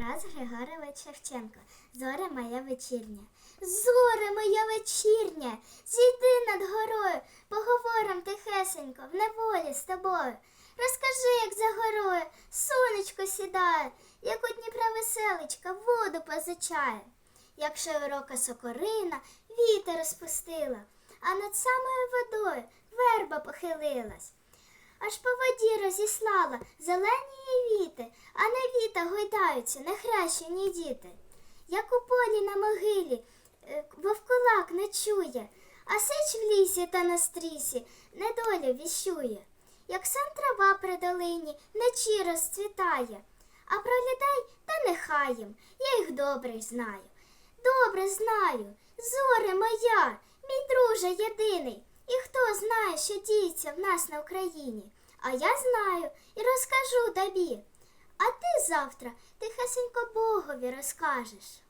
Тарас Григорович Шевченко. Зоре моя вечірня. Зоре моя вечірня, зійди над горою, поговорим тихесенько, в неволі з тобою. Розкажи, як за горою сонечко сідає, як у Дніпра веселечка воду позичає, як широка сокорина вітер розпустила, а над самою водою верба похилилась. Аж по воді розіслала зелені віти, а на віта гойдаються нехрещені діти. Як у полі на могилі е, вовкулак не чує, а сич в лісі та на стрісі недолю віщує. Як сан трава при долині вночі розцвітає, а про людей та нехай їм, я їх добре знаю. Добре знаю, зоре моя, мій друже єдиний. Хто знає, що діється в нас на Україні? А я знаю і розкажу тобі. А ти завтра тихесенько Богові розкажеш.